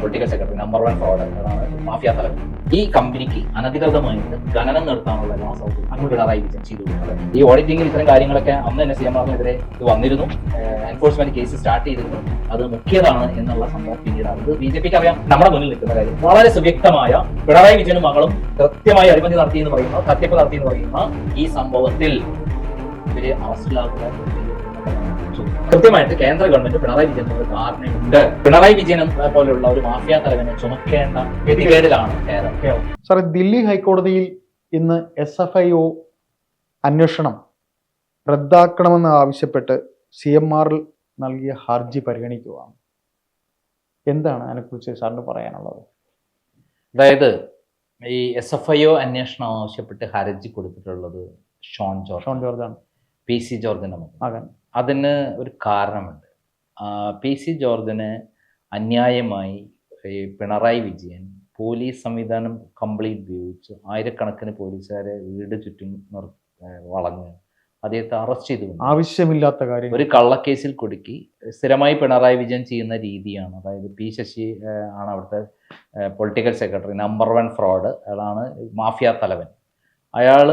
Political secretary number one fraud mafia തലവൻ. ഈ കമ്പനിക്ക് അനധികൃതമായിട്ട് ഖനനം നടത്താനുള്ള എല്ലാ സൗകര്യം പിണറായി വിജയൻ ചെയ്തു ഈ ഓഡിറ്റിംഗിൽ ഇത്തരം കാര്യങ്ങളൊക്കെ അന്ന് തന്നെ സി എം ആറിനെതിരെ ഇത് വന്നിരുന്നു. എൻഫോഴ്സ്മെന്റ് കേസ് സ്റ്റാർട്ട് ചെയ്തിരുന്നു. അത് മുഖ്യതാണ് എന്നുള്ള സംഭവം പിന്നീടാണ് ഇത് ബി ജെ പിക്ക് അറിയാം. നമ്മുടെ മുന്നിൽ നിൽക്കുന്ന കാര്യം. വളരെ സുവ്യക്തമായ പിണറായി വിജയനും മകളും കൃത്യമായി അഴിമതി നടത്തി എന്ന് പറയുന്ന തട്ടിപ്പ് നടത്തി എന്ന് പറയുന്ന ഈ സംഭവത്തിൽ ഇവർ അറസ്റ്റിലാക്കുക കൃത്യമായിട്ട് കേന്ദ്ര ഗവൺമെന്റ് പിണറായി വിജയൻ ഒരു ധാരണയുണ്ട് പിണറായി വിജയൻ പോലെയുള്ള ഒരു മാഫിയ തലവനെ ചുമക്കേണ്ട ഗതികേടിലാണ് കേരളം സാറേ ദില്ലി ഹൈക്കോടതിയിൽ ഇന്ന് എസ് എഫ് ഐ ഒ അന്വേഷണം റദ്ദാക്കണമെന്ന് ആവശ്യപ്പെട്ട് സി എം ആറിൽ നൽകിയ ഹർജി പരിഗണിക്കുകയാണ്. എന്താണ് അതിനെക്കുറിച്ച് സാറിന് പറയാനുള്ളത്? അതായത് ഈ എസ് എഫ് ഐ ഒ അന്വേഷണം ആവശ്യപ്പെട്ട് ഹർജി കൊടുത്തിട്ടുള്ളത് ഷോൺ ജോർജ്. ഷോൺ ജോർജാണ്. പി സി ജോർജിന്റെ മകൻ. മകൻ. അതിന് ഒരു കാരണമുണ്ട്. പി സി ജോർജിന് അന്യായമായി ഈ പിണറായി വിജയൻ പോലീസ് സംവിധാനം കംപ്ലീറ്റ് ഉപയോഗിച്ച്. ആയിരക്കണക്കിന് പോലീസുകാരെ വീട് ചുറ്റും നിർ വളഞ്ഞ് അദ്ദേഹത്തെ അറസ്റ്റ് ചെയ്തു. ആവശ്യമില്ലാത്ത കാര്യം. ഒരു കള്ളക്കേസിൽ കുടുക്കി സ്ഥിരമായി പിണറായി വിജയൻ ചെയ്യുന്ന രീതിയാണ്. അതായത് പി ശശി ആണ് അവിടുത്തെ political secretary. Number one fraud. അതാണ് മാഫിയ തലവൻ. അയാൾ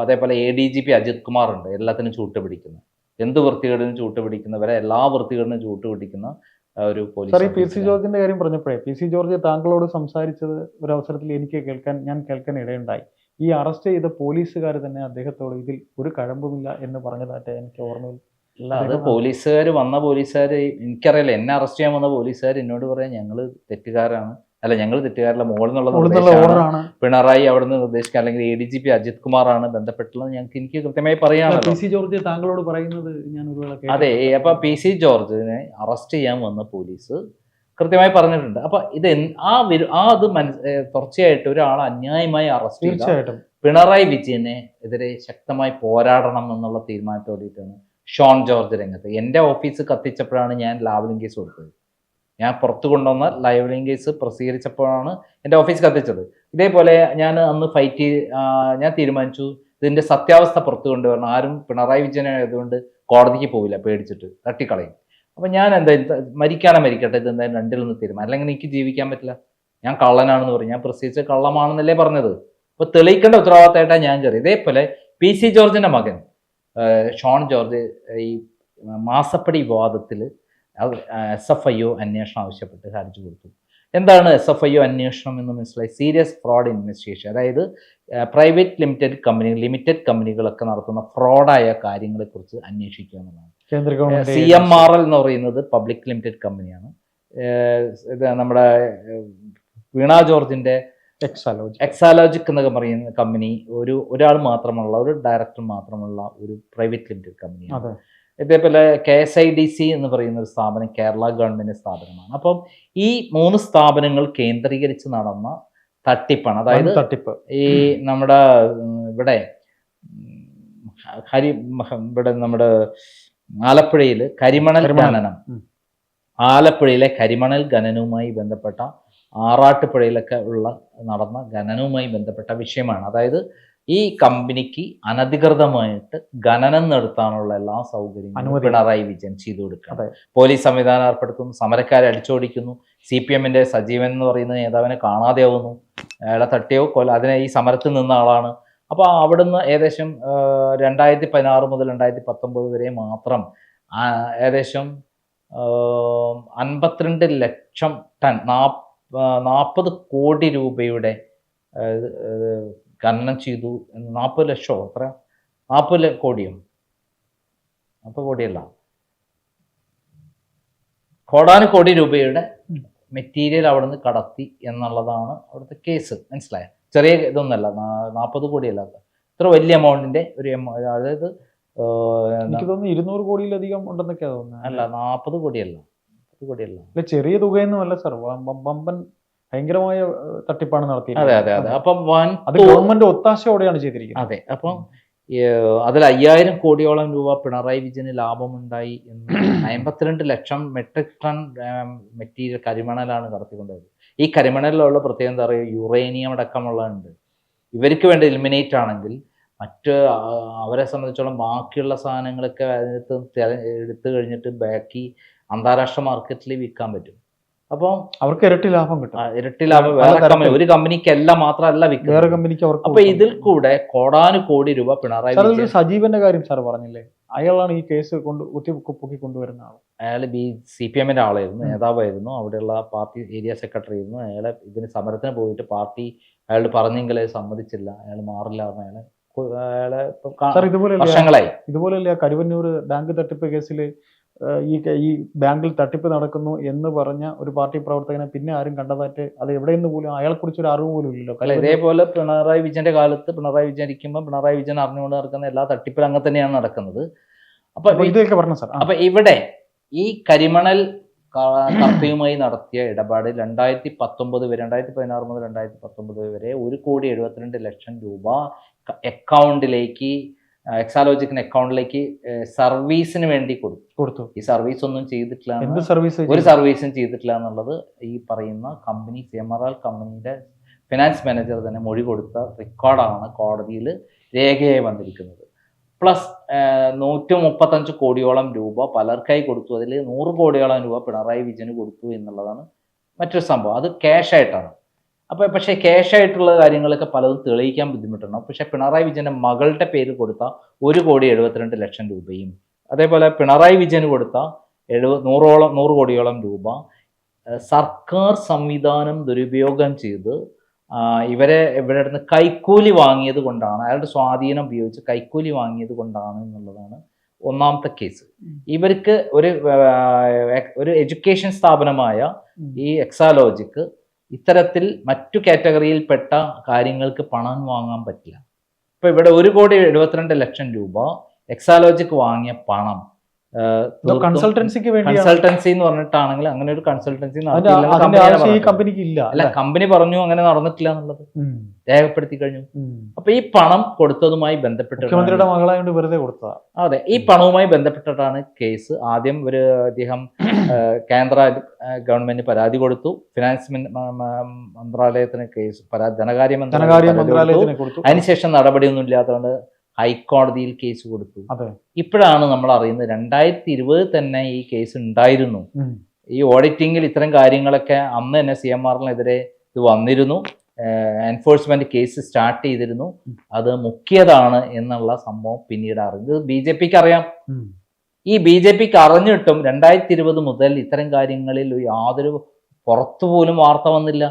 അതേപോലെ A D G P Ajith Kumar ഉണ്ട് എല്ലാത്തിനും ചൂട്ട് പിടിക്കുന്ന എന്ത് വൃത്തികേടിനും ചൂട്ട് പിടിക്കുന്നവരെ എല്ലാ വൃത്തികേടിനും ചൂട്ട് പിടിക്കുന്ന ഒരു പോലീസ് പി സി ജോർജിന്റെ കാര്യം പറഞ്ഞപ്പോഴേ പി സി ജോർജ് താങ്കളോട് സംസാരിച്ചത് ഒരു അവസരത്തിൽ എനിക്ക് കേൾക്കാൻ ഞാൻ കേൾക്കാൻ ഇടയുണ്ടായി. ഈ അറസ്റ്റ് ചെയ്ത പോലീസുകാർ തന്നെ അദ്ദേഹത്തോട് ഇതിൽ ഒരു കഴമ്പുമില്ല എന്ന് പറഞ്ഞതായിട്ട് എനിക്ക് ഓർമ്മയിൽ അല്ല അത് പോലീസുകാർ വന്ന പോലീസുകാർ എനിക്കറിയില്ല എന്നെ അറസ്റ്റ് ചെയ്യാൻ വന്ന പോലീസുകാർ എന്നോട് പറയാൻ ഞങ്ങൾ തെറ്റുകാരാണ്. അല്ല ഞങ്ങൾ നിർദ്ദേശമാണ്. ഓർഡറാണ്. പിണറായി അവിടുന്ന് നിർദ്ദേശിക്കുക അല്ലെങ്കിൽ A D G P Ajith കുമാറാണ് ബന്ധപ്പെട്ടുള്ളത് ഞങ്ങൾക്ക് എനിക്ക് കൃത്യമായി പി പറയാമല്ലോ സി ജോർജ് താങ്കളോട് പറയുന്നത് ഞാൻ അതെ. അപ്പൊ പി സി ജോർജിനെ അറസ്റ്റ് ചെയ്യാൻ വന്ന പോലീസ് കൃത്യമായി പറഞ്ഞിട്ടുണ്ട്. അപ്പൊ ഇത് ആ ആ അത് തുടർച്ചയായിട്ട് ഒരാൾ അന്യായമായി അറസ്റ്റ് ചെയ്ത തീർച്ചയായിട്ടും. പിണറായി വിജയനെ എതിരെ ശക്തമായി പോരാടണം എന്നുള്ള തീരുമാനത്തോടെയിട്ടാണ് ഷോൺ ജോർജ് രംഗത്ത്. എന്റെ ഓഫീസ് കത്തിച്ചപ്പോഴാണ് ഞാൻ ലാവലിംഗ് കേസ് കൊടുത്തത്. ഞാൻ പുറത്ത് കൊണ്ടുവന്ന ലൈവലിംഗ് കേസ് പ്രസിദ്ധീകരിച്ചപ്പോഴാണ് എന്റെ ഓഫീസ് കത്തിച്ചത്. ഇതേപോലെ ഞാൻ അന്ന് ഫൈറ്റ് ഞാൻ തീരുമാനിച്ചു. ഇതിന്റെ സത്യാവസ്ഥ പുറത്തു കൊണ്ടുവരണം. ആരും പിണറായി വിജയൻ ആയതുകൊണ്ട് കോടതിക്ക് പോവില്ല പേടിച്ചിട്ട് തട്ടിക്കളയും. അപ്പം ഞാൻ എന്തായാലും മരിക്കാനെ മരിക്കട്ടെ ഇത് എന്തായാലും രണ്ടിൽ നിന്ന് തീരുമാനം. അല്ലെങ്കിൽ എനിക്ക് ജീവിക്കാൻ പറ്റില്ല. ഞാൻ കള്ളനാണെന്ന് പറയും. ഞാൻ പ്രസിദ്ധിച്ച കള്ളമാണെന്നല്ലേ പറഞ്ഞത്. അപ്പോൾ തെളിയിക്കേണ്ട ഉത്തരവാദിത്തമായിട്ടാണ് ഞാൻ കയറി ഇതേപോലെ പി സി ജോർജിന്റെ മകൻ ഷോൺ ജോർജ് ഈ മാസപ്പടി വിവാദത്തിൽ എസ് എഫ് ഐ ഒ അന്വേഷണം ആവശ്യപ്പെട്ട് ഹർജി കൊടുത്തു. എന്താണ് എസ് എഫ് ഐ ഒ അന്വേഷണം എന്ന് മനസ്സിലായി? സീരിയസ് ഫ്രോഡ് ഇൻവെസ്റ്റിഗേഷൻ അതായത് പ്രൈവറ്റ് ലിമിറ്റഡ് കമ്പനി ലിമിറ്റഡ് കമ്പനികളൊക്കെ നടത്തുന്ന ഫ്രോഡായ കാര്യങ്ങളെക്കുറിച്ച് അന്വേഷിക്കുക എന്നുള്ളതാണ്. സി എം ആർ എൽ എന്ന് പറയുന്നത് പബ്ലിക് ലിമിറ്റഡ് കമ്പനിയാണ് ഇത് നമ്മുടെ വീണ ജോർജിന്റെ എക്സാലോജി എക്സാലോജിക് എന്നൊക്കെ പറയുന്ന കമ്പനി ഒരു ഒരാൾ മാത്രമുള്ള ഒരു ഡയറക്ടർ മാത്രമുള്ള ഒരു പ്രൈവറ്റ് ലിമിറ്റഡ് കമ്പനിയാണ് ഇതേപോലെ K S I D C എന്ന് പറയുന്ന ഒരു സ്ഥാപനം കേരള ഗവൺമെന്റ് സ്ഥാപനമാണ്. അപ്പം ഈ മൂന്ന് സ്ഥാപനങ്ങൾ കേന്ദ്രീകരിച്ച് നടന്ന തട്ടിപ്പാണ്. അതായത് തട്ടിപ്പ്. ഈ നമ്മുടെ ഇവിടെ ഹരി ഇവിടെ നമ്മുടെ ആലപ്പുഴയിൽ കരിമണൽ. ഖനനം. ആലപ്പുഴയിലെ കരിമണൽ ഖനനവുമായി ബന്ധപ്പെട്ട ആറാട്ടുപുഴയിലൊക്കെ ഉള്ള നടന്ന ഖനനവുമായി ബന്ധപ്പെട്ട വിഷയമാണ്. അതായത് ഈ കമ്പനിക്ക് അനധികൃതമായിട്ട് ഖനനം നടത്താനുള്ള എല്ലാ സൗകര്യങ്ങളും പിണറായി വിജയൻ ചെയ്തു കൊടുക്കുക പോലീസ് സംവിധാനം ഏർപ്പെടുത്തുന്നു സമരക്കാരെ അടിച്ചോടിക്കുന്നു സി പി എമ്മിന്റെ സജീവൻ എന്ന് പറയുന്ന നേതാവിനെ കാണാതെയാവുന്നു അയാളെ തട്ടിയോ കൊല അതിനെ ഈ സമരത്തിൽ നിന്ന ആളാണ്. അപ്പോൾ അവിടുന്ന് ഏകദേശം രണ്ടായിരത്തി പതിനാറ് മുതൽ രണ്ടായിരത്തി പത്തൊമ്പത് വരെ മാത്രം ഏകദേശം അൻപത്തിരണ്ട് ലക്ഷം ടൺ നാൽപ്പത് കോടി രൂപയുടെ ഖനനം ചെയ്തു നാൽപ്പത് ലക്ഷമോ അത്ര? നാൽപ്പത് കോടിയോ? നാൽപ്പത് കോടിയല്ല. കോടാനു കോടി രൂപയുടെ മെറ്റീരിയൽ അവിടെ നിന്ന് കടത്തി എന്നുള്ളതാണ് അവിടുത്തെ കേസ്. മനസ്സിലായ? ചെറിയ ഇതൊന്നല്ല നാൽപ്പത് കോടിയല്ല. ഇത്ര വലിയ എമൗണ്ടിന്റെ ഒരു അതായത് എനിക്ക് തോന്നുന്നു ഇരുന്നൂറ് കോടിയിലധികം ഉണ്ടെന്നൊക്കെയാ തോന്നുന്നത് അല്ല? നാൽപ്പത് കോടിയല്ല. നാൽപ്പത് കോടിയല്ല. അല്ല ചെറിയ സാർ. വമ്പൻ ഭയങ്കരമായ തട്ടിപ്പാണ് നടത്തിയത് അതെ അതെ അതെ. അപ്പം വൻ അത് ഗവൺമെന്റ് ഒത്താശയോടെയാണ് ചെയ്തിരിക്കുന്നത്. അതെ. അപ്പം അതിൽ അയ്യായിരം കോടിയോളം രൂപ പിണറായി വിജയന് ലാഭമുണ്ടായി എന്ന് അമ്പത്തിരണ്ട് ലക്ഷം മെട്രിക് ടൺ മെറ്റീരിയൽ കരിമണലാണ് കടത്തിക്കൊണ്ടത് ഈ കരിമണലിലുള്ള പ്രത്യേകം എന്താ പറയുക യുറേനിയം അടക്കമുള്ളതുണ്ട്. ഇവർക്ക് വേണ്ട എലിമിനേറ്റ് ആണെങ്കിൽ മറ്റ് അവരെ സംബന്ധിച്ചോളം ബാക്കിയുള്ള സാധനങ്ങളൊക്കെ അതിനകത്ത് എടുത്തു കഴിഞ്ഞിട്ട് ബാക്കി അന്താരാഷ്ട്ര മാർക്കറ്റിൽ വിൽക്കാൻ പറ്റും. അപ്പോൾ അവർക്ക് ഇരട്ടി ലാഭം കിട്ടും. ഇരട്ടി ലാഭം. വേറെ. കമ്പനി ഒരു കമ്പനിക്കല്ല മാത്രമല്ല വേറെ കമ്പനിക്ക് അവർക്ക് അപ്പൊ ഇതിൽ കൂടെ കോടാനു കോടി രൂപ പിണറായി സജീവന്റെ കാര്യം സാർ പറഞ്ഞില്ലേ? അയാളാണ് ഈ കേസ് കൊണ്ട് കുത്തി പൊക്കി കൊണ്ടുവരുന്ന ആൾ അയാൾ ബി സി പി എമ്മിന്റെ ആളായിരുന്നു നേതാവായിരുന്നു. അവിടെയുള്ള പാർട്ടി ഏരിയ സെക്രട്ടറി ആയിരുന്നു. അയാളെ ഇതിന് സമരത്തിന് പോയിട്ട് പാർട്ടി അയാൾ പറഞ്ഞെങ്കിലേ സമ്മതിച്ചില്ല. അയാൾ മാറില്ല എന്ന് അയാളെ അയാളെ ഇതുപോലെ ഇതുപോലെയല്ലേ കരുവന്നൂർ ബാങ്ക് തട്ടിപ്പ് കേസിൽ ഈ ഈ ബാങ്കിൽ തട്ടിപ്പ് നടക്കുന്നു എന്ന് പറഞ്ഞ ഒരു പാർട്ടി പ്രവർത്തകനെ പിന്നെ ആരും കണ്ടതായിട്ട് അത് എവിടെയെന്ന് പോലും അയാളെ കുറിച്ച് ഒരു അറിവ് പോലും ഇല്ലല്ലോ അല്ല ഇതേപോലെ പിണറായി വിജയന്റെ കാലത്ത് പിണറായി വിജയൻ ഇരിക്കുമ്പോൾ പിണറായി വിജയൻ അറിഞ്ഞുകൊണ്ട് നടക്കുന്ന എല്ലാ തട്ടിപ്പിലും അങ്ങനെ തന്നെയാണ് നടക്കുന്നത് അപ്പൊ ഇതൊക്കെ പറഞ്ഞു സാർ. അപ്പൊ ഇവിടെ ഈ കരിമണൽ കർത്തയുമായി നടത്തിയ ഇടപാട് രണ്ടായിരത്തി പത്തൊമ്പത് വരെ രണ്ടായിരത്തി പതിനാറ് മുതൽ രണ്ടായിരത്തി പത്തൊമ്പത് വരെ ഒരു കോടി എഴുപത്തിരണ്ട് ലക്ഷം രൂപ അക്കൗണ്ടിലേക്ക് എക്സാലോജിക്കിന് അക്കൗണ്ടിലേക്ക് സർവീസിന് വേണ്ടി കൊടുത്തു കൊടുത്തു. ഈ സർവീസ് ഒന്നും ചെയ്തിട്ടില്ല എന്ത് സർവീസ് ഒരു സർവീസും ചെയ്തിട്ടില്ല എന്നുള്ളത് ഈ പറയുന്ന കമ്പനി സെമറാൽ കമ്പനിയുടെ ഫിനാൻസ് മാനേജർ തന്നെ മൊഴി കൊടുത്ത റെക്കോർഡാണ് കോടതിയിൽ രേഖയായി വന്നിരിക്കുന്നത്. പ്ലസ് നൂറ്റി മുപ്പത്തഞ്ച് കോടിയോളം രൂപ പലർക്കായി കൊടുത്തു. അതിൽ നൂറ് കോടിയോളം രൂപ പിണറായി വിജയന് കൊടുത്തു എന്നുള്ളതാണ് മറ്റൊരു സംഭവം. അത് ക്യാഷ് ആയിട്ടാണ്. അപ്പോൾ പക്ഷേ ക്യാഷായിട്ടുള്ള കാര്യങ്ങളൊക്കെ പലതും തെളിയിക്കാൻ ബുദ്ധിമുട്ടാണ്. പക്ഷേ പിണറായി വിജയന്റെ മകളുടെ പേര് കൊടുത്ത ഒരു കോടി എഴുപത്തിരണ്ട് ലക്ഷം രൂപയും അതേപോലെ പിണറായി വിജയന് കൊടുത്ത എഴുപ നൂറോളം നൂറ് കോടിയോളം രൂപ സർക്കാർ സംവിധാനം ദുരുപയോഗം ചെയ്ത് ഇവരെ ഇവരുടെ അടുത്ത് കൈക്കൂലി വാങ്ങിയത് കൊണ്ടാണ് അയാളുടെ സ്വാധീനം ഉപയോഗിച്ച് കൈക്കൂലി വാങ്ങിയത് കൊണ്ടാണ് എന്നുള്ളതാണ് ഒന്നാമത്തെ കേസ്. ഇവർക്ക് ഒരു ഒരു എഡ്യൂക്കേഷൻ സ്ഥാപനമായ ഈ എക്സാലോജിക്ക് ഇത്തരത്തിൽ മറ്റു കാറ്റഗറിയിൽപ്പെട്ട കാര്യങ്ങൾക്ക് പണം വാങ്ങാൻ പറ്റില്ല. ഇപ്പൊ ഇവിടെ ഒരു കോടി എഴുപത്തിരണ്ട് ലക്ഷം രൂപ എക്സാലോജിക്ക് വാങ്ങിയ പണം കൺസൾട്ടൻസിക്ക് വേണ്ടി കൺസൾട്ടൻസി എന്ന് പറഞ്ഞിട്ടാണെങ്കിൽ അങ്ങനെ ഒരു കൺസൾട്ടൻസി കമ്പനിക്ക് ഇല്ല അല്ല കമ്പനി പറഞ്ഞു അങ്ങനെ നടന്നിട്ടില്ല എന്നുള്ളത് രേഖപ്പെടുത്തി കഴിഞ്ഞു. അപ്പൊ ഈ പണം കൊടുത്തതുമായി ബന്ധപ്പെട്ട് മുഖ്യമന്ത്രിയുടെ മകളായോണ്ട് വെറുതെ കൊടുത്തതാ? അതെ ഈ പണവുമായി ബന്ധപ്പെട്ടിട്ടാണ് കേസ്. ആദ്യം ഒരു അദ്ദേഹം കേന്ദ്ര ഗവൺമെന്റ് പരാതി കൊടുത്തു. ഫിനാൻസ് മന്ത്രാലയത്തിന് കേസ് പരാതി ധനകാര്യ. മന്ത്രാലയത്തിന് കൊടുത്തു. അതിനുശേഷം നടപടിയൊന്നും ഇല്ലാത്തതുകൊണ്ട് ഹൈക്കോടതിയിൽ കേസ് കൊടുത്തു. ഇപ്പോഴാണ് നമ്മൾ അറിയുന്നത് രണ്ടായിരത്തി ഇരുപത് തന്നെ ഈ കേസ് ഉണ്ടായിരുന്നു. ഈ ഓഡിറ്റിങ്ങിൽ ഇത്തരം കാര്യങ്ങളൊക്കെ അന്ന് തന്നെ സി എം ആറിനെതിരെ ഇത് വന്നിരുന്നു. എൻഫോഴ്സ്മെന്റ് കേസ് സ്റ്റാർട്ട് ചെയ്തിരുന്നു. അത് മുക്കിയതാണ് എന്നുള്ള സംഭവം പിന്നീട് അറിഞ്ഞത് ബി ജെ പിക്ക് അറിയാം. ഈ ബി ജെ പിക്ക് അറിഞ്ഞിട്ടും രണ്ടായിരത്തി ഇരുപത് മുതൽ ഇത്തരം കാര്യങ്ങളിൽ യാതൊരു പുറത്തുപോലും വാർത്ത വന്നില്ല.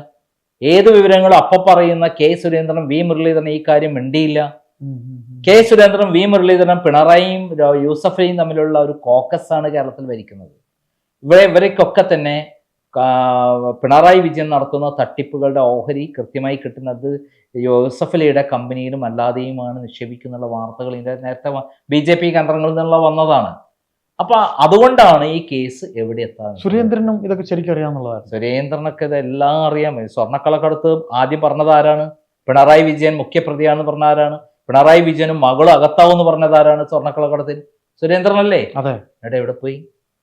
ഏത് വിവരങ്ങളും അപ്പൊ പറയുന്ന കെ സുരേന്ദ്രൻ വി മുരളീധരൻ ഈ കാര്യം മിണ്ടിയില്ല. കെ സുരേന്ദ്രനും വി മുരളീധരനും പിണറായിയും യൂസഫയും തമ്മിലുള്ള ഒരു കോക്കസ് ആണ് കേരളത്തിൽ ഭരിക്കുന്നത്. ഇവിടെ ഇവരൊക്കെ തന്നെ പിണറായി വിജയൻ നടത്തുന്ന തട്ടിപ്പുകളുടെ ഓഹരി കൃത്യമായി കിട്ടുന്നത് യൂസഫലിയുടെ കമ്പനിയിലും അല്ലാതെയുമാണ് നിക്ഷേപിക്കുന്നുള്ള വാർത്തകൾ ഇതിന്റെ നേരത്തെ ബി ജെ പി കേന്ദ്രങ്ങളിൽ നിന്നുള്ള വന്നതാണ്. അപ്പൊ അതുകൊണ്ടാണ് ഈ കേസ് എവിടെ എത്താൻ സുരേന്ദ്രനും ഇതൊക്കെ ശരിക്കും അറിയാമെന്നുള്ളതാണ്. സുരേന്ദ്രനൊക്കെ ഇതെല്ലാം അറിയാം. സ്വർണക്കളക്കടത്ത് ആദ്യം പറഞ്ഞത് ആരാണ്? പിണറായി വിജയൻ മുഖ്യപ്രതിയാണെന്ന് പറഞ്ഞ ആരാണ്? പിണറായി വിജയനും മകളും അകത്താവെന്ന് പറഞ്ഞത് ആരാണ്? സ്വർണക്കളക്കടത്തിൽ സുരേന്ദ്രനല്ലേ? അതെ. എവിടെ എവിടെ പോയി?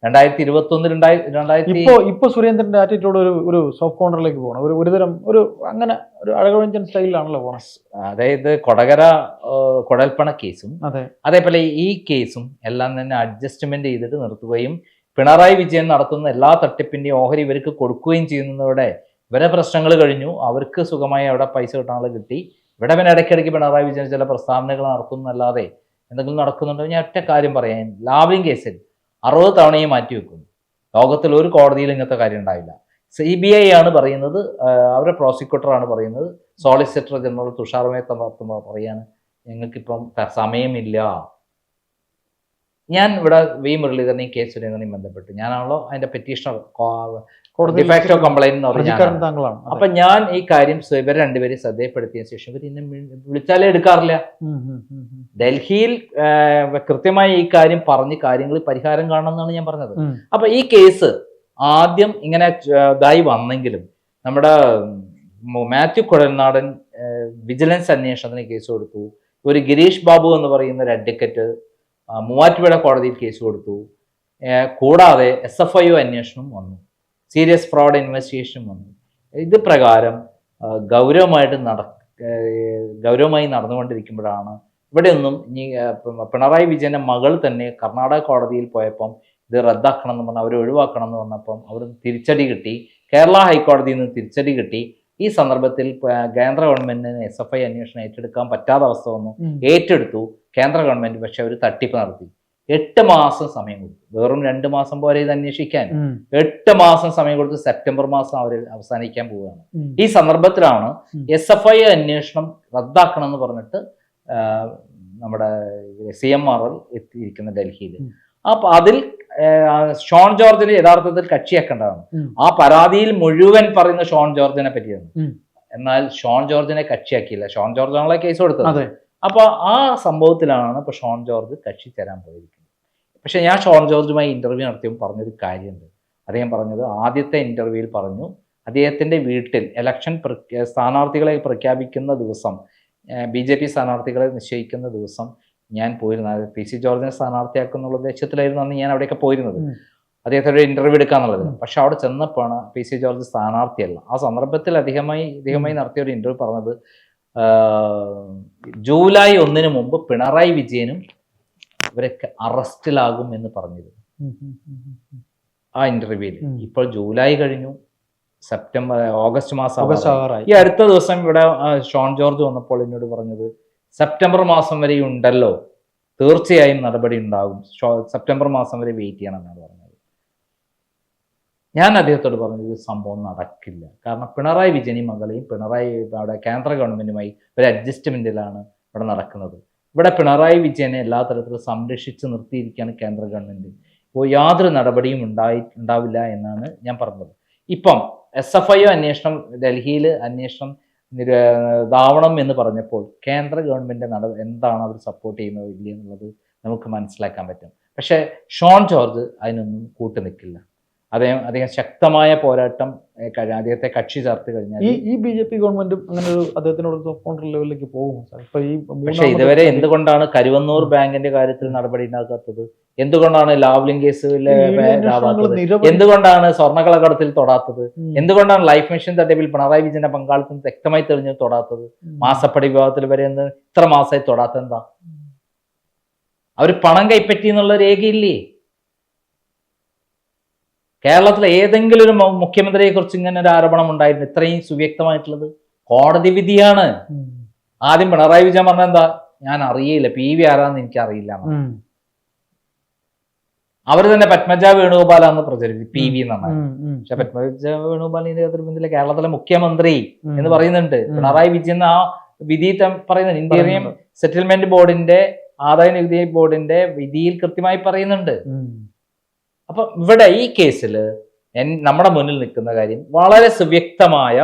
രണ്ടായിരത്തി ഇരുപത്തി ഒന്ന് രണ്ടായിരത്തി ഇപ്പോ ഇപ്പൊ സുരേന്ദ്രന്റെ ആറ്റിറ്റ്യൂഡ് ഒരു ഒരു സോഫ്റ്റ് കോർണറിലേക്ക് പോകണം ഒരു ഒരുതരം ഒരു അങ്ങനെ ഒരു അഴകവഞ്ചൻ സ്റ്റൈലിലാണല്ലോ പോണത്. അതായത് കൊടകര കൊടൽപ്പണ കേസും അതെ. അതേപോലെ ഈ കേസും എല്ലാം തന്നെ അഡ്ജസ്റ്റ്മെന്റ് ചെയ്തിട്ട് നിർത്തുകയും പിണറായി വിജയൻ നടത്തുന്ന എല്ലാ തട്ടിപ്പിന്റെയും ഓഹരി ഇവർക്ക് കൊടുക്കുകയും ചെയ്യുന്നതോടെ ഇവരെ പ്രശ്നങ്ങൾ കഴിഞ്ഞു. അവർക്ക് സുഖമായി അവിടെ പൈസ കിട്ടാനുള്ള കിട്ടി. ഇവിടെ പിന്നെ ഇടയ്ക്കിടയ്ക്ക് പിണറായി വിജയൻ ചില പ്രസ്താവനകൾ നടത്തുന്നല്ലാതെ എന്തെങ്കിലും നടക്കുന്നുണ്ടോ ഞാൻ ഒറ്റ കാര്യം പറയാൻ ലാവ്ലിംഗ് കേസിൽ അറുപത് തവണയും മാറ്റി വെക്കുന്നു. ലോകത്തിൽ ഒരു കോടതിയിൽ ഇങ്ങനത്തെ കാര്യം ഉണ്ടാവില്ല സി ബി ഐ ആണ് പറയുന്നത് അവരുടെ പ്രോസിക്യൂട്ടറാണ് പറയുന്നത്. സോളിസിറ്റർ ജനറൽ തുഷാർ മേത്ത പറയാണ്. ഞങ്ങൾക്കിപ്പം സമയമില്ല. ഞാൻ ഇവിടെ വി മുരളീധരനെയും കെ സുരേന്ദ്രനെയും ബന്ധപ്പെട്ടു ഞാനാണല്ലോ അതിന്റെ പെറ്റീഷണർ ഡിഫാക്ടോ കംപ്ലൈന്റ് എന്ന്. അപ്പൊ ഞാൻ ഈ കാര്യം ഇവരെ രണ്ടുപേരും ശ്രദ്ധയപ്പെടുത്തിയ ശേഷം ഇവർ എന്നെ വിളിച്ചാലേ എടുക്കാറില്ല. ഡൽഹിയിൽ കൃത്യമായി ഈ കാര്യം പറഞ്ഞ് കാര്യങ്ങൾ പരിഹാരം കാണണം എന്നാണ് ഞാൻ പറഞ്ഞത്. അപ്പൊ ഈ കേസ് ആദ്യം ഇങ്ങനെ ഇതായി വന്നെങ്കിലും നമ്മുടെ മാത്യു കുഴൽനാടൻ വിജിലൻസ് അന്വേഷണത്തിന് കേസ് കൊടുത്തു ഒരു ഗിരീഷ് ബാബു എന്ന് പറയുന്ന ഒരു അഡ്വക്കറ്റ് മൂവാറ്റുപുഴ കോടതിയിൽ കേസ് കൊടുത്തു. കൂടാതെ എസ് എഫ് ഐ ഒ അന്വേഷണം വന്നു. സീരിയസ് ഫ്രോഡ് ഇൻവെസ്റ്റിഗേഷൻ വന്നു. ഇത് പ്രകാരം ഗൗരവമായിട്ട് നട ഗൗരവമായി നടന്നുകൊണ്ടിരിക്കുമ്പോഴാണ് ഇവിടെയൊന്നും ഇനി പിണറായി വിജയന്റെ മകൾ തന്നെ കർണാടക കോടതിയിൽ പോയപ്പം ഇത് റദ്ദാക്കണം എന്ന് പറഞ്ഞാൽ അവർ ഒഴിവാക്കണം എന്ന് പറഞ്ഞപ്പം അവർ തിരിച്ചടി കിട്ടി. കേരള ഹൈക്കോടതിയിൽ നിന്ന് തിരിച്ചടി കിട്ടി. ഈ സന്ദർഭത്തിൽ കേന്ദ്ര ഗവൺമെന്റിന് എസ് എഫ് ഐ അന്വേഷണം ഏറ്റെടുക്കാൻ പറ്റാത്ത അവസ്ഥ വന്നു. ഏറ്റെടുത്തു. കേന്ദ്ര ഗവൺമെന്റ് പക്ഷെ അവർ തട്ടിപ്പ് നടത്തി. എട്ട് മാസം സമയം കൊടുത്തു. വെറും രണ്ട് മാസം പോലെ ഇത് അന്വേഷിക്കാൻ. എട്ട് മാസം സമയം കൊടുത്ത് സെപ്റ്റംബർ മാസം അവർ അവസാനിക്കാൻ പോവുകയാണ്. ഈ സന്ദർഭത്തിലാണ്. എസ് എഫ് ഐ അന്വേഷണം റദ്ദാക്കണം എന്ന് പറഞ്ഞിട്ട് നമ്മുടെ സി എം ആർ എൽ എത്തിയിരിക്കുന്ന ഡൽഹിയിൽ. അപ്പൊ അതിൽ ഷോൺ ജോർജിന് യഥാർത്ഥത്തിൽ കക്ഷിയാക്കേണ്ടതാണ്. ആ പരാതിയിൽ മുഴുവൻ പറയുന്ന ഷോൺ ജോർജിനെ പറ്റിയാണ്. എന്നാൽ ഷോൺ ജോർജിനെ കക്ഷിയാക്കിയില്ല. ഷോൺ ജോർജ് ആണല്ലോ കേസ് കൊടുത്തത്. അതെ അപ്പൊ ആ സംഭവത്തിലാണ് ഇപ്പൊ ഷോൺ ജോർജ് കക്ഷി ചേരാൻ പോയിരിക്കുന്നത്. പക്ഷേ ഞാൻ ഷോൺ ജോർജുമായി ഇന്റർവ്യൂ നടത്തിയപ്പോൾ പറഞ്ഞൊരു കാര്യമുണ്ട്. അദ്ദേഹം പറഞ്ഞത് ആദ്യത്തെ ഇന്റർവ്യൂവിൽ പറഞ്ഞു അദ്ദേഹത്തിന്റെ വീട്ടിൽ ഇലക്ഷൻ പ്രഖ്യാ- സ്ഥാനാർത്ഥികളെ പ്രഖ്യാപിക്കുന്ന ദിവസം ബി ജെ പി സ്ഥാനാർത്ഥികളെ നിശ്ചയിക്കുന്ന ദിവസം ഞാൻ പോയിരുന്നത് പി സി ജോർജിനെ സ്ഥാനാർത്ഥിയാക്കുന്നുള്ള ഉദ്ദേശത്തിലായിരുന്നു അന്ന് ഞാൻ അവിടെയൊക്കെ പോയിരുന്നത്. അദ്ദേഹത്തോട് ഇന്റർവ്യൂ എടുക്കാന്നുള്ളത്. പക്ഷെ അവിടെ ചെന്നപ്പോഴാണ് പി സി ജോർജ് സ്ഥാനാർത്ഥിയല്ല. ആ സന്ദർഭത്തിൽ അധികമായി അധികമായി നടത്തിയ ഒരു ഇന്റർവ്യൂ പറഞ്ഞത് ജൂലൈ ഒന്നിന് മുമ്പ് പിണറായി വിജയനും ഇവരൊക്കെ അറസ്റ്റിലാകും എന്ന് പറഞ്ഞിരുന്നു. ആ ഇന്റർവ്യൂവിൽ. ഇപ്പോൾ ജൂലൈ കഴിഞ്ഞു സെപ്റ്റംബർ ഓഗസ്റ്റ് മാസം. ഈ അടുത്ത ദിവസം ഇവിടെ ഷോൺ ജോർജ് വന്നപ്പോൾ എന്നോട് പറഞ്ഞത് സെപ്റ്റംബർ മാസം വരെ ഉണ്ടല്ലോ തീർച്ചയായും നടപടി ഉണ്ടാകും സെപ്റ്റംബർ മാസം വരെ വെയിറ്റ് ചെയ്യണം എന്നാണ് പറഞ്ഞത് ഞാൻ അദ്ദേഹത്തോട് പറഞ്ഞു ഇത് സംഭവം നടക്കില്ല. കാരണം പിണറായി വിജയനും മകളെയും പിണറായി അവിടെ കേന്ദ്ര ഗവൺമെന്റുമായി ഒരു അഡ്ജസ്റ്റ്മെന്റിലാണ് ഇവിടെ നടക്കുന്നത്. ഇവിടെ പിണറായി വിജയനെ എല്ലാ തരത്തിലും സംരക്ഷിച്ച് നിർത്തിയിരിക്കുകയാണ് കേന്ദ്ര ഗവൺമെന്റ്. ഇപ്പോൾ യാതൊരു നടപടിയും ഉണ്ടായി ഉണ്ടാവില്ല എന്നാണ് ഞാൻ പറഞ്ഞത്. ഇപ്പം എസ് എഫ് ഐ അന്വേഷണം ഡൽഹിയിൽ അന്വേഷണം ഇതാവണം എന്ന് പറഞ്ഞപ്പോൾ കേന്ദ്ര ഗവൺമെന്റ് നട എന്താണ് അവർ സപ്പോർട്ട് ചെയ്യുന്നത് ഇല്ല എന്നുള്ളത് നമുക്ക് മനസ്സിലാക്കാൻ പറ്റും. പക്ഷേ ഷോൺ ജോർജ് അതിനൊന്നും കൂട്ടു നിൽക്കില്ല. അദ്ദേഹം അദ്ദേഹം ശക്തമായ പോരാട്ടം അദ്ദേഹത്തെ കക്ഷി ചേർത്ത് കഴിഞ്ഞാൽ ഈ ഈ ബി ജെ പി ഗവൺമെന്റ് അങ്ങനെ ഒരു അദ്ദേഹത്തിനോട് കൗണ്ടർ ലെവലിലേക്ക് പോകും ഇപ്പൊ ഈ പക്ഷെ ഇതുവരെ എന്തുകൊണ്ടാണ് കരുവന്നൂർ ബാങ്കിന്റെ കാര്യത്തിൽ നടപടി ഉണ്ടാക്കാത്തത് എന്തുകൊണ്ടാണ് ലാവ്ലിംഗ് കേസിലെ എന്തുകൊണ്ടാണ് സ്വർണകളകടത്തിൽ തൊടാത്തത്? എന്തുകൊണ്ടാണ് ലൈഫ് മിഷൻ തട്ടിപ്പിൽ പിണറായി വിജയന്റെ പങ്കാളിത്തം വ്യക്തമായി തെളിഞ്ഞ് തൊടാത്തത്. മാസപ്പടി വിഭാഗത്തിൽ വരെ എന്ന് ഇത്ര മാസമായി തൊടാത്ത എന്താ? അവർ പണം കൈപ്പറ്റി എന്നുള്ള രേഖയില്ലേ? കേരളത്തിലെ ഏതെങ്കിലും ഒരു മുഖ്യമന്ത്രിയെ കുറിച്ച് ഇങ്ങനെ ഒരു ആരോപണം ഉണ്ടായിരുന്നു. ഇത്രയും സുവ്യക്തമായിട്ടുള്ളത്. കോടതി വിധിയാണ്. ആദ്യം പിണറായി വിജയൻ പറഞ്ഞ എന്താ? ഞാൻ അറിയില്ല പി വി ആരാന്ന് എനിക്ക് അറിയില്ല അവർ അവർ തന്നെ പത്മജ വേണുഗോപാലാന്ന് പ്രചരിപ്പിച്ചു. പി വി എന്നാണ്. പക്ഷെ പത്മജ വേണുഗോപാലിന്റെ നേതൃത്വത്തിലെ കേരളത്തിലെ മുഖ്യമന്ത്രി എന്ന് പറയുന്നുണ്ട്. പിണറായി വിജയൻ ആ വിധി ത- പറയുന്നുണ്ട്. ഇന്ത്യൻ പറയുന്നുണ്ട്. സെറ്റിൽമെന്റ് ബോർഡിന്റെ ആദായ നികുതി ബോർഡിന്റെ വിധിയിൽ കൃത്യമായി പറയുന്നുണ്ട്. അപ്പൊ ഇവിടെ ഈ കേസിൽ നമ്മുടെ മുന്നിൽ നിൽക്കുന്ന കാര്യം വളരെ സുവ്യക്തമായ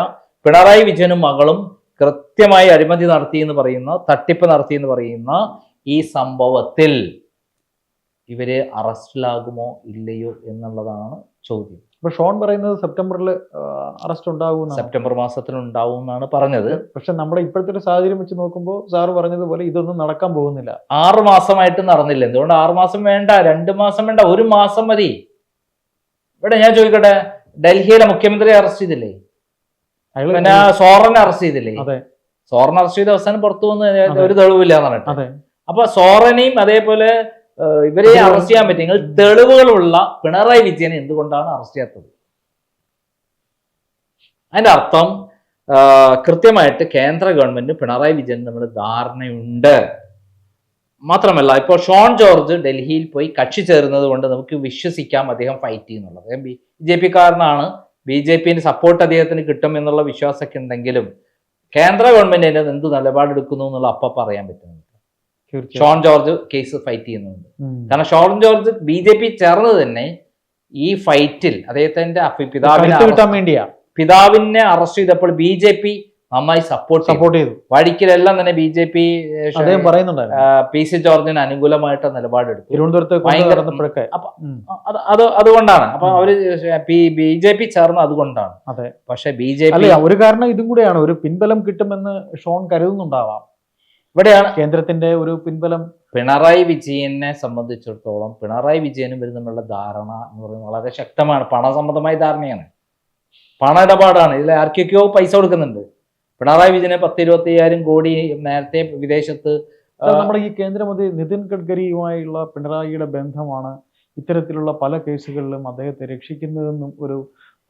പിണറായി വിജയനും മകളും കൃത്യമായി അഴിമതി നടത്തി എന്ന് പറയുന്ന തട്ടിപ്പ് നടത്തി എന്ന് പറയുന്ന ഈ സംഭവത്തിൽ ഇവർ അറസ്റ്റിലാകുമോ ഇല്ലയോ എന്നുള്ളതാണ് ചോദ്യം. ഇപ്പൊ ഷോൺ പറയുന്നത് സെപ്റ്റംബറിൽ അറസ്റ്റ് ഉണ്ടാകുമെന്നാണ്. സെപ്റ്റംബർ മാസത്തിൽ ഉണ്ടാവും എന്നാണ് പറഞ്ഞത്. പക്ഷെ നമ്മുടെ ഇപ്പോഴത്തെ ഒരു സാഹചര്യം വെച്ച് നോക്കുമ്പോൾ സാർ പറഞ്ഞതുപോലെ ഇതൊന്നും നടക്കാൻ പോകുന്നില്ല. ആറു മാസമായിട്ട് നടന്നില്ല. എന്തുകൊണ്ട് ആറു മാസം വേണ്ട രണ്ട് മാസം വേണ്ട ഒരു മാസം മതി. ഇവിടെ ഞാൻ ചോദിക്കട്ടെ ഡൽഹിയിലെ മുഖ്യമന്ത്രി അറസ്റ്റ് ചെയ്തില്ലേ? പിന്നെ സോറനെ അറസ്റ്റ് ചെയ്തില്ലേ? സോറൻ അറസ്റ്റ് ചെയ്ത അവസാനം പുറത്തു വന്ന് ഒരു തെളിവില്ല എന്ന് പറഞ്ഞിട്ട് അപ്പൊ സോറനെയും അതേപോലെ ഇവരെ അറസ്റ്റ് ചെയ്യാൻ പറ്റിയെങ്കിൽ തെളിവുകളുള്ള പിണറായി വിജയനെ എന്തുകൊണ്ടാണ് അറസ്റ്റ് ചെയ്യാത്തത്? അതിന്റെ അർത്ഥം കൃത്യമായിട്ട് കേന്ദ്ര ഗവൺമെന്റ് പിണറായി വിജയൻ നമ്മൾ ധാരണയുണ്ട്. മാത്രമല്ല ഇപ്പോൾ ഷോൺ ജോർജ് ഡൽഹിയിൽ പോയി കക്ഷി ചേരുന്നത് കൊണ്ട് നമുക്ക് വിശ്വസിക്കാം അദ്ദേഹം ഫൈറ്റ് ചെയ്യുന്നുള്ളത്. ബി ജെ പി കാരനാണ് ബി ജെ പിന്റെ സപ്പോർട്ട് അദ്ദേഹത്തിന് കിട്ടും എന്നുള്ള വിശ്വാസമൊക്കെ ഉണ്ടെങ്കിലും കേന്ദ്ര ഗവൺമെന്റ് അതിന് എന്ത് നിലപാടെടുക്കുന്നു എന്നുള്ള അപ്പം പറയാൻ പറ്റുന്നുണ്ട് ഷോൺ ജോർജ് കേസ് ഫൈറ്റ് ചെയ്യുന്നുണ്ട്. കാരണം Shone George B J P ചേർന്നത് തന്നെ ഈ ഫൈറ്റിൽ അദ്ദേഹത്തിന്റെ പിതാവിനെ കിട്ടാൻ വേണ്ടിയാ. പിതാവിനെ അറസ്റ്റ് ചെയ്തപ്പോൾ ബി ജെ പി നന്നായി സപ്പോർട്ട് സപ്പോർട്ട് ചെയ്തു. വഴിക്കിലെല്ലാം തന്നെ B J P P C ജോർജിന് അനുകൂലമായിട്ട് നിലപാടെടുത്തു തിരുവനന്തപുരത്ത് അത് അത് അതുകൊണ്ടാണ്. അപ്പൊ അവർ ബി ജെ പി ചേർന്ന് അതുകൊണ്ടാണ്. അതെ. പക്ഷെ ബി ജെ പി ഒരു കാരണം ഇതും കൂടെയാണ്. ഒരു പിൻബലം കിട്ടുമെന്ന് ഷോൺ കരുതുന്നുണ്ടാവാം. ഇവിടെയാണ് കേന്ദ്രത്തിന്റെ ഒരു പിൻബലം. പിണറായി വിജയനെ സംബന്ധിച്ചിടത്തോളം പിണറായി വിജയനും ഇവരും തമ്മിലുള്ള ധാരണ എന്ന് പറയുന്നത് വളരെ ശക്തമാണ്. പണസംബന്ധമായ ധാരണയാണ്. പണ ഇടപാടാണ്. ഇതിൽ ആർക്കൊക്കെയോ പൈസ കൊടുക്കുന്നുണ്ട്. പിണറായി വിജയന് പത്ത് ഇരുപത്തി അയ്യായിരം കോടി നേരത്തെ വിദേശത്ത് നമ്മുടെ ഈ കേന്ദ്രമന്ത്രി നിതിൻ ഗഡ്കരിയുമായുള്ള പിണറായിയുടെ ബന്ധമാണ് ഇത്തരത്തിലുള്ള പല കേസുകളിലും അദ്ദേഹത്തെ രക്ഷിക്കുന്നതെന്നും ഒരു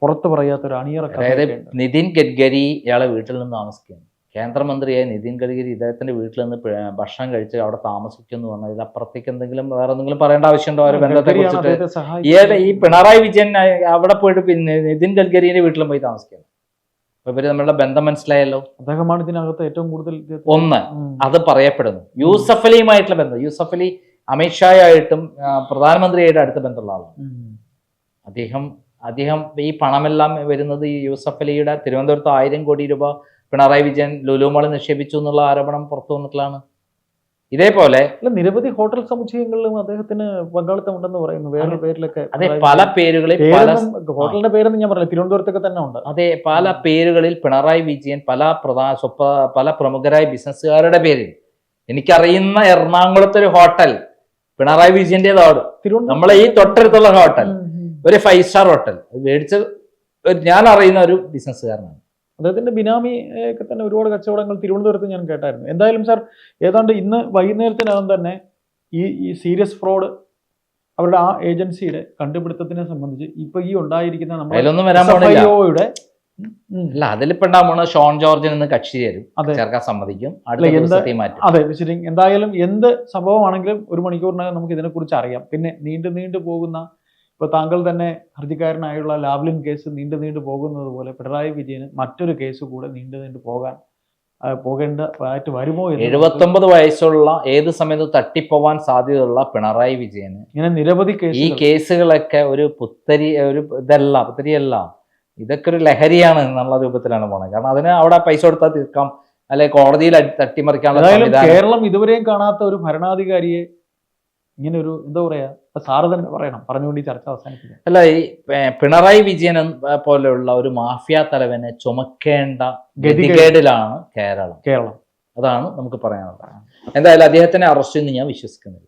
പുറത്തു പറയാത്ത ഒരു അണിയറ അതായത്. നിതിൻ ഗഡ്കരി ഇയാളെ വീട്ടിൽ നിന്ന് താമസിക്കുന്നു കേന്ദ്രമന്ത്രിയായ നിതിൻ ഗഡ്കരി ഇദ്ദേഹത്തിന്റെ വീട്ടിൽ നിന്ന് ഭക്ഷണം കഴിച്ച് അവിടെ താമസിക്കുന്നു എന്ന് പറഞ്ഞാൽ ഇതിലപ്പുറത്തേക്ക് എന്തെങ്കിലും വേറെ എന്തെങ്കിലും പറയേണ്ട ആവശ്യമുണ്ടോ അവരെ ബന്ധത്തെ കുറിച്ചിട്ട്? ഏത് ഈ പിണറായി വിജയൻ അവിടെ പോയിട്ട് പിന്നെ നിതിൻ ഗഡ്കരിയുടെ വീട്ടിലും പോയി താമസിക്കുന്നു. അപ്പൊ ഇവർ നമ്മളുടെ ബന്ധം മനസ്സിലായല്ലോ? അദ്ദേഹമാണ് ഇതിനകത്ത് ഏറ്റവും കൂടുതൽ ഒന്ന് അത് പറയപ്പെടുന്നു. യൂസഫ് അലിയുമായിട്ടുള്ള ബന്ധം. യൂസഫ് അലി അമിത്ഷായായിട്ടും ആ, പ്രധാനമന്ത്രിയായിട്ട് അടുത്ത ബന്ധമുള്ള ആളാണ്. അദ്ദേഹം അദ്ദേഹം ഈ പണമെല്ലാം വരുന്നത് ഈ യൂസഫ് അലിയുടെ തിരുവനന്തപുരത്ത് ആയിരം കോടി രൂപ പിണറായി വിജയൻ ലുലുമോളെ നിക്ഷേപിച്ചു എന്നുള്ള ആരോപണം പുറത്തു വന്നിട്ടുള്ളതാണ് ഇതേപോലെ നിരവധി ഹോട്ടൽ സമുച്ചയങ്ങളിലും അദ്ദേഹത്തിന് പങ്കാളിത്തം ഉണ്ടെന്ന് പറയുന്നു. വേറൊരു പേരിലൊക്കെ അതെ പല പേരുകളിൽ പല ഹോട്ടലിന്റെ പേരൊന്നും ഞാൻ പറഞ്ഞില്ല. തിരുവനന്തപുരത്തൊക്കെ തന്നെ ഉണ്ട്. അതെ പല പേരുകളിൽ പിണറായി വിജയൻ പല പ്രധാന സ്വപ്ന പല പ്രമുഖരായ ബിസിനസ്സുകാരുടെ പേരിൽ എനിക്കറിയുന്ന എറണാകുളത്തെ ഒരു ഹോട്ടൽ പിണറായി വിജയന്റേതാണ്. നമ്മളെ ഈ തൊട്ടടുത്തുള്ള ഹോട്ടൽ. ഒരു ഫൈവ് സ്റ്റാർ ഹോട്ടൽ. മേടിച്ച് ഞാൻ അറിയുന്ന ഒരു ബിസിനസ്സുകാരനാണ്. അദ്ദേഹത്തിന്റെ ബിനാമി ഒക്കെ തന്നെ ഒരുപാട് കച്ചവടങ്ങൾ തിരുവനന്തപുരത്ത് ഞാൻ കേട്ടായിരുന്നു. എന്തായാലും സാർ ഏതാണ്ട് ഇന്ന് വൈകുന്നേരത്തിനകം തന്നെ ഈ ഈ സീരിയസ് ഫ്രോഡ് അവരുടെ ആ ഏജൻസിയുടെ കണ്ടുപിടുത്തത്തിനെ സംബന്ധിച്ച് ഇപ്പൊ ഈ ഉണ്ടായിരിക്കുന്ന നമ്മുടെ അല്ല അതിലിപ്പോ ഷോൺ ജോർജിൽ നിന്ന് കക്ഷി. ചേർക്കാൻ സമ്മതിക്കും. അതെ എന്തായാലും എന്ത് സംഭവമാണെങ്കിലും ഒരു മണിക്കൂറിനകം നമുക്ക് ഇതിനെക്കുറിച്ച് അറിയാം. പിന്നെ നീണ്ടു നീണ്ടു പോകുന്ന ഇപ്പൊ താങ്കൾ തന്നെ ഹർജിക്കാരനായുള്ള ലാവ്ലിൻ കേസ് നീണ്ടു നീണ്ടു പോകുന്നത് പോലെ പിണറായി വിജയന് മറ്റൊരു കേസ് കൂടെ നീണ്ടു നീണ്ടു പോകാൻ പോകേണ്ട ആയിട്ട് വരുമോ എഴുപത്തൊമ്പത് വയസ്സുള്ള ഏത് സമയത്ത് തട്ടിപ്പോവാൻ സാധ്യതയുള്ള പിണറായി വിജയന് ഇങ്ങനെ നിരവധി ഈ കേസുകളൊക്കെ ഒരു പുത്തരി ഒരു ഇതല്ല പുത്തരിയല്ല. ഇതൊക്കെ ഒരു ലഹരിയാണ് എന്നുള്ള രൂപത്തിലാണ് പോണത്. കാരണം അതിന് അവിടെ പൈസ കൊടുത്താൽ തീർക്കാം. അല്ലെ കോടതിയിൽ തട്ടിമറിക്കാനുള്ള കേരളം ഇതുവരെയും കാണാത്ത ഒരു ഭരണാധികാരിയെ ഇങ്ങനെ ഒരു എന്താ പറയാ ഇപ്പൊ സാറ് തന്നെ പറയണം പറഞ്ഞുകൊണ്ട് ഈ ചർച്ച അവസാനിപ്പിക്കാം. അല്ല ഈ പിണറായി വിജയൻ എന്ന പോലെയുള്ള ഒരു മാഫിയ തലവനെ ചുമക്കേണ്ട ഗതികേട്. ഗതികേടിലാണ് കേരളം. കേരളം. അതാണ് നമുക്ക് പറയാനുള്ളത്. എന്തായാലും അദ്ദേഹത്തിനെ അറസ്റ്റ് ചെയ്യുമെന്ന് ഞാൻ വിശ്വസിക്കുന്നില്ല.